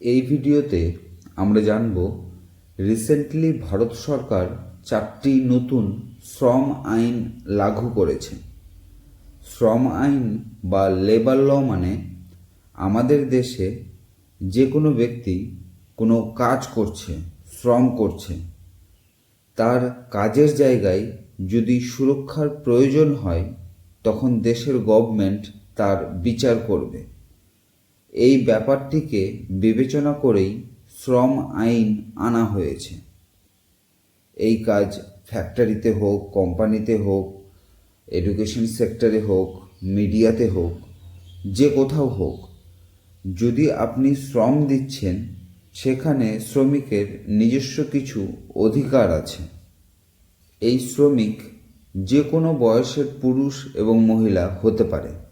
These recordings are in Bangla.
এই ভিডিওতে আমরা জানব রিসেন্টলি ভারত সরকার চারটি নতুন শ্রম আইন লাগু করেছে। শ্রম আইন বা লেবার ল মানে আমাদের দেশে যে কোনো ব্যক্তি কোনো কাজ করছে, শ্রম করছে, তার কাজের জায়গায় যদি সুরক্ষার প্রয়োজন হয়, তখন দেশের গভর্নমেন্ট তার বিচার করবে। এই ব্যাপারটিকে বিবেচনা করেই শ্রম আইন আনা হয়েছে। এই কাজ ফ্যাক্টরিতে হোক, কোম্পানিতে হোক, এডুকেশন সেক্টরে হোক, মিডিয়াতে হোক, যে কোথাও হোক, যদি আপনি শ্রম দিচ্ছেন, সেখানে শ্রমিকের নিজস্ব কিছু অধিকার আছে। এই শ্রমিক যে কোনো বয়সের পুরুষ এবং মহিলা হতে পারে।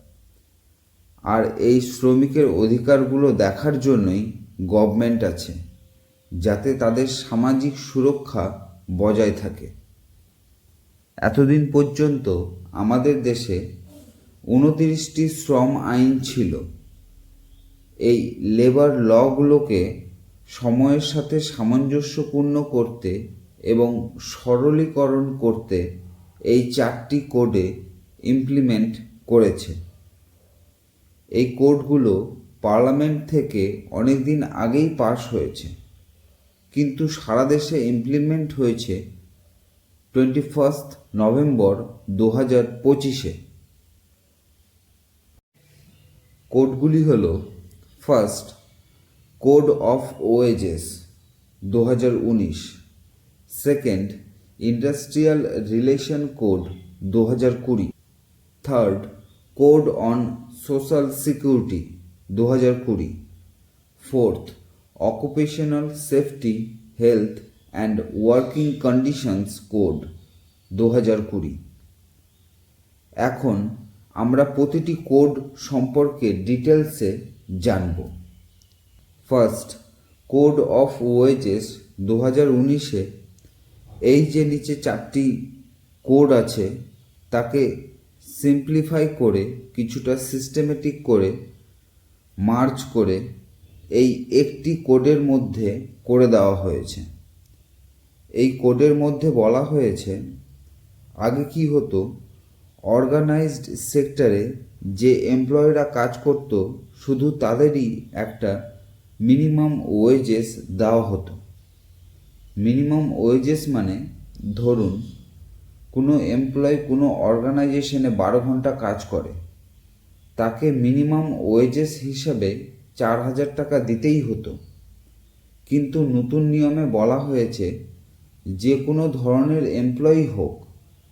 আর এই শ্রমিকের অধিকারগুলো দেখার জন্যই গভর্নমেন্ট আছে, যাতে তাদের সামাজিক সুরক্ষা বজায় থাকে। এতদিন পর্যন্ত আমাদের দেশে উনতিরিশটি শ্রম আইন ছিল। এই লেবার লগুলোকে সময়ের সাথে সামঞ্জস্যপূর্ণ করতে এবং সরলীকরণ করতে এই চারটি কোডে ইমপ্লিমেন্ট করেছে। এই কোডগুলো পার্লামেন্ট থেকে অনেক দিন আগেই পাশ হয়েছে। কিন্তু সারা দেশে ইমপ্লিমেন্ট হয়েছে টোয়েন্টি ফার্স্ট নভেম্বর দু হাজার পঁচিশে। কোডগুলি হলো ফার্স্ট কোড অফ ওয়েজেস দু হাজার উনিশ। সেকেন্ড ইন্ডাস্ট্রিয়াল রিলেশন কোড দু হাজার কুড়ি। Third code on social security দু হাজার কুড়ি। Fourth, occupational safety, health and working conditions code দু হাজার কুড়ি। এখন আমরা প্রতিটি কোড সম্পর্কে ডিটেলসে জানব। ফার্স্ট, কোড অফ ওয়েজেস দু হাজার উনিশে। এই যে নিচে চারটি কোড আছে, তাকে সিম্পলিফাই করে, কিছুটা সিস্টেমেটিক করে মার্চ করে এই একটি কোডের মধ্যে করে দেওয়া হয়েছে। এই কোডের মধ্যে বলা হয়েছে, আগে কি হতো? অর্গানাইজড সেক্টরে যে এমপ্লয়িরা কাজ করত, শুধু তাদেরই একটা মিনিমাম ওয়েজেস দেওয়া হতো। মিনিমাম ওয়েজেস মানে ধরুন কোনো এমপ্লয় কোনো অর্গানাইজেশনে বারো ঘণ্টা কাজ করে, তাকে মিনিমাম ওয়েজেস হিসাবে চার হাজার টাকা দিতেই হতো। কিন্তু নতুন নিয়মে বলা হয়েছে, যে কোনো ধরনের এমপ্লয়ি হোক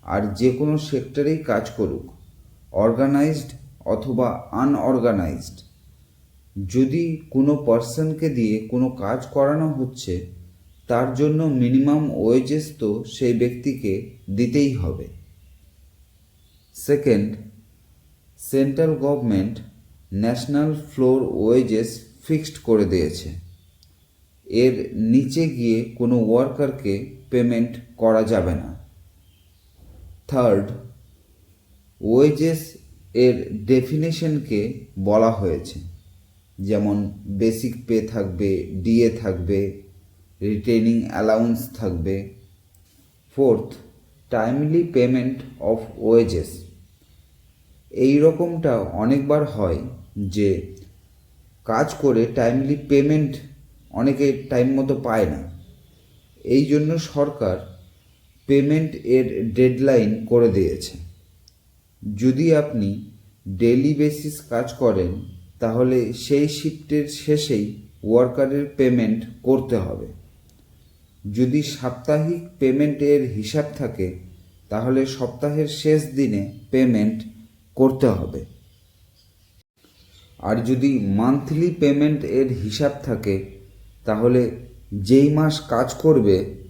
আর যে কোনো সেক্টরেই কাজ করুক অর্গানাইজড অথবা আনঅর্গানাইজড যদি কোনো পার্সনকে দিয়ে কোনো কাজ করানো হচ্ছে তার জন্য মিনিমাম ওয়েজেস তো সেই ব্যক্তিকে দিতেই হবে। Second, central government national floor wages fixed করে দিয়েছে। এর নিচে গিয়ে কোনো ওয়ার্কারকে পেমেন্ট করা যাবে না। থার্ড, ওয়েজেস এর ডেফিনেশনকে বলা হয়েছে। যেমন বেসিক পে থাকবে, ডিএ থাকবে রিটেনিং অ্যালাউন্স থাকবে। Fourth, timely payment of wages. এই রকমটা অনেকবার হয় যে কাজ করে টাইমলি পেমেন্ট অনেকে টাইম মতো পায় না। এই জন্য সরকার পেমেন্ট এর ডেডলাইন করে দিয়েছে। যদি আপনি ডেলি বেসিস কাজ করেন, তাহলে সেই শিফটের শেষেই ওয়ার্কারের পেমেন্ট করতে হবে। যদি সাপ্তাহিক পেমেন্টের হিসাব থাকে, তাহলে সপ্তাহের শেষ দিনে পেমেন্ট করতে হবে। আর যদি মান্থলি পেমেন্ট এর হিসাব থাকে, তাহলে যেই মাস কাজ করবে,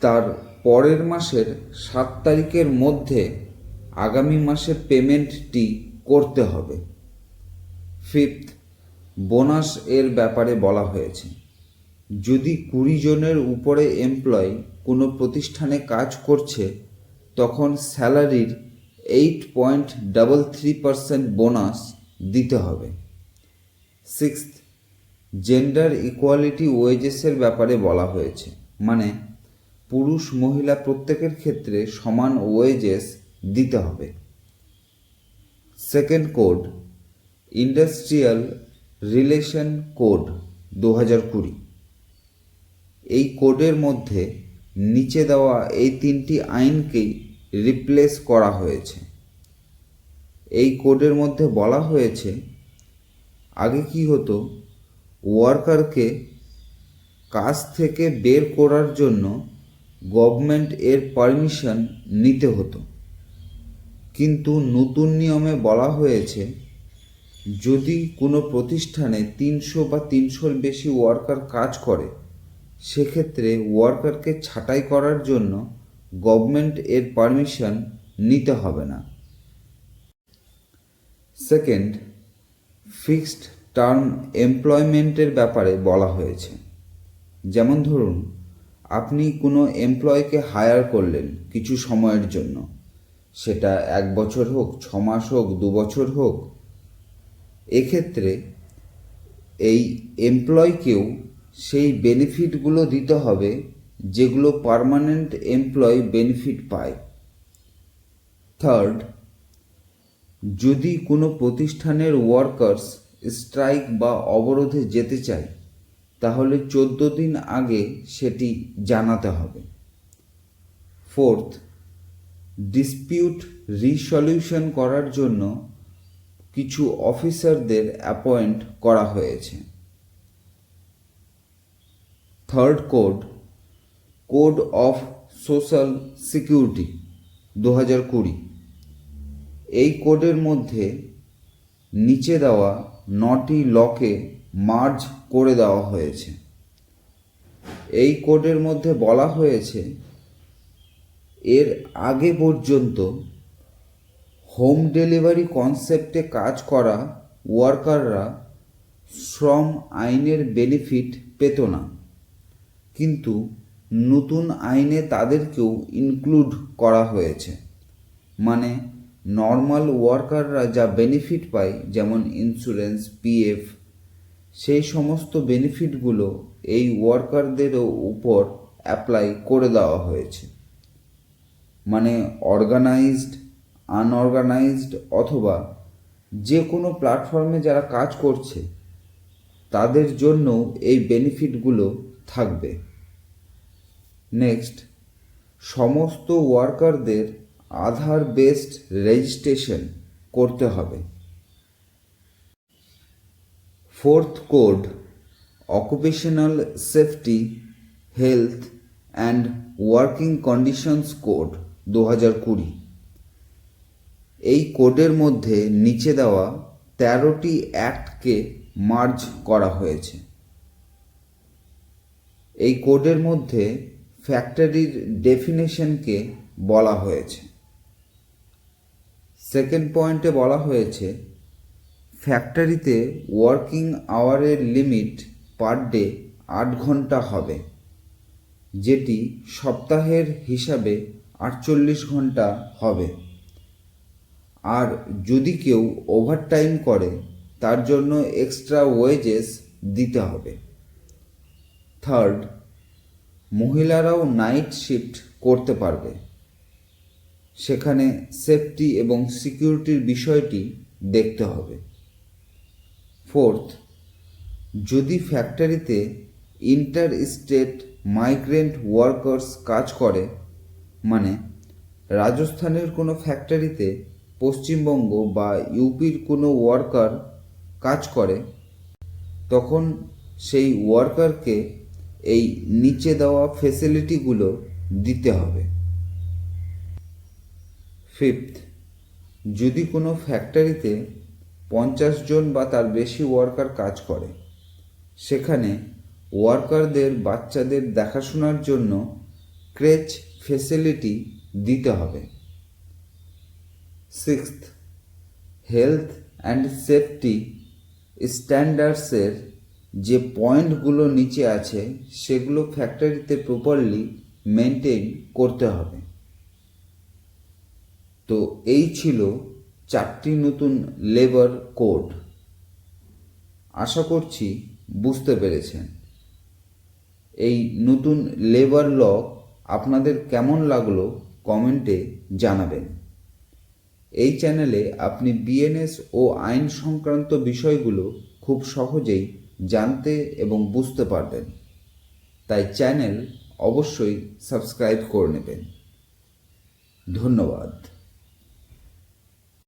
তার পরের মাসের সাত তারিখের মধ্যে আগামী মাসের পেমেন্টটি করতে হবে। ফিফথ, বোনাস এর ব্যাপারে বলা হয়েছে। যদি কুড়ি জনের উপরে এমপ্লয় কোনো প্রতিষ্ঠানে কাজ করছে, তখন স্যালারির eight point double three percent bonus দিতে হবে। সিক্স জেন্ডার ইকুয়ালিটি ওয়েজেসের ব্যাপারে বলা হয়েছে। মানে পুরুষ মহিলা প্রত্যেকের ক্ষেত্রে সমান ওয়েজেস দিতে হবে। Second code industrial relation code দু হাজার কুড়ি। এই কোডের মধ্যে নিচে দেওয়া এই তিনটি আইনকেই রিপ্লেস করা হয়েছে। এই কোডের মধ্যে বলা হয়েছে, আগে কি হতো ওয়ার্কারকে কাজ থেকে বের করার জন্য গভর্নমেন্ট এর পারমিশন নিতে হতো। কিন্তু নতুন নিয়মে বলা হয়েছে, যদি কোনো প্রতিষ্ঠানে তিনশো বা তিনশোর বেশি ওয়ার্কার কাজ করে সেক্ষেত্রে ওয়ার্কারকে ছাঁটাই করার জন্য গভর্নমেন্ট এর পারমিশন নিতে হবে না। সেকেন্ড ফিক্সড টার্ম এমপ্লয়মেন্টের ব্যাপারে বলা হয়েছে। যেমন ধরুন, আপনি কোনো এমপ্লয়কে হায়ার করলেন কিছু সময়ের জন্য। সেটা এক বছর হোক, ছ মাস হোক, দু বছর হোক। এক্ষেত্রে এই এমপ্লয়কেও সেই বেনিফিটগুলো দিতে হবে যেগুলো পার্মানেন্ট এমপ্লয় বেনিফিট পায়। থার্ড যদি কোনো প্রতিষ্ঠানের ওয়ার্কার্স স্ট্রাইক বা অবরোধে যেতে চায়, তাহলে চোদ্দ দিন আগে সেটি জানাতে হবে। ফোর্থ ডিসপিউট রিসলিউশন করার জন্য কিছু অফিসারদের অ্যাপয়েন্ট করা হয়েছে। Third code code of social security দু হাজার কুড়ি। এই কোডের মধ্যে নিচে দেওয়া নটি লকে মার্জ করে দেওয়া হয়েছে। এই কোডের মধ্যে বলা হয়েছে, এর আগে পর্যন্ত হোম ডেলিভারি কনসেপ্টে কাজ করা ওয়ার্কাররা শ্রম আইনের বেনিফিট পেত না। কিন্তু নতুন আইনে তাদেরকেও ইনক্লুড করা হয়েছে। মানে নর্মাল ওয়ার্কাররা যা বেনিফিট পায়, যেমন ইন্স্যুরেন্স পিএফ সেই সমস্ত বেনিফিটগুলো এই ওয়ার্কারদেরও উপর অ্যাপ্লাই করে দেওয়া হয়েছে। মানে অর্গানাইজড আনঅর্গানাইজড অথবা যে কোনো প্ল্যাটফর্মে যারা কাজ করছে, তাদের জন্য এই বেনিফিটগুলো থাকবে। নেক্সট সমস্ত ওয়ার্কারদের আধার বেসড রেজিস্ট্রেশন করতে হবে। Fourth code occupational safety health and working conditions code দু হাজার কুড়ি। এই কোডের মধ্যে নিচে দেওয়া তেরোটি অ্যাক্টকে মার্জ করা হয়েছে। এই কোডের মধ্যে ফ্যাক্টরির ডেফিনেশনকে বলা হয়েছে। সেকেন্ড পয়েন্টে বলা হয়েছে ফ্যাক্টরিতে ওয়ার্কিং আওয়ারের লিমিট পার ডে আট ঘণ্টা হবে, যেটি সপ্তাহের হিসাবে আটচল্লিশ ঘণ্টা হবে। আর যদি কেউ ওভারটাইম করে, তার জন্য এক্সট্রা ওয়েজেস দিতে হবে। থার্ড মহিলারাও নাইট শিফট করতে পারবে। সেখানে সেফটি এবং সিকিউরিটির বিষয়টি দেখতে হবে। ফোর্থ যদি ফ্যাক্টরিতে ইন্টার স্টেট মাইগ্রেন্ট ওয়ার্কার্স কাজ করে মানে রাজস্থানের কোনো ফ্যাক্টরিতে পশ্চিমবঙ্গ বা ইউপির কোনো ওয়ার্কার কাজ করে, তখন সেই ওয়ার্কারকে এই নিচে দেওয়া ফেসিলিটিগুলো দিতে হবে। ফিফথ যদি কোনো ফ্যাক্টরিতে পঞ্চাশ জন বা তার বেশি ওয়ার্কার কাজ করে, সেখানে ওয়ার্কারদের বাচ্চাদের দেখাশোনার জন্য ক্রেচ ফেসিলিটি দিতে হবে। সিক্সথ হেলথ অ্যান্ড সেফটি স্ট্যান্ডার্ডসের যে পয়েন্টগুলো নিচে আছে, সেগুলো ফ্যাক্টরিতে প্রপারলি মেনটেন করতে হবে। তো এই ছিল চারটি নতুন লেবার কোড। আশা করছি বুঝতে পেরেছেন। এই নতুন লেবার ল আপনাদের কেমন লাগল কমেন্টে জানাবেন। এই চ্যানেলে আপনি বিএনএস ও আইন সংক্রান্ত বিষয়গুলো খুব সহজেই জানতে এবং বুঝতে পারবেন। তাই চ্যানেল অবশ্যই সাবস্ক্রাইব করে নেবেন। ধন্যবাদ।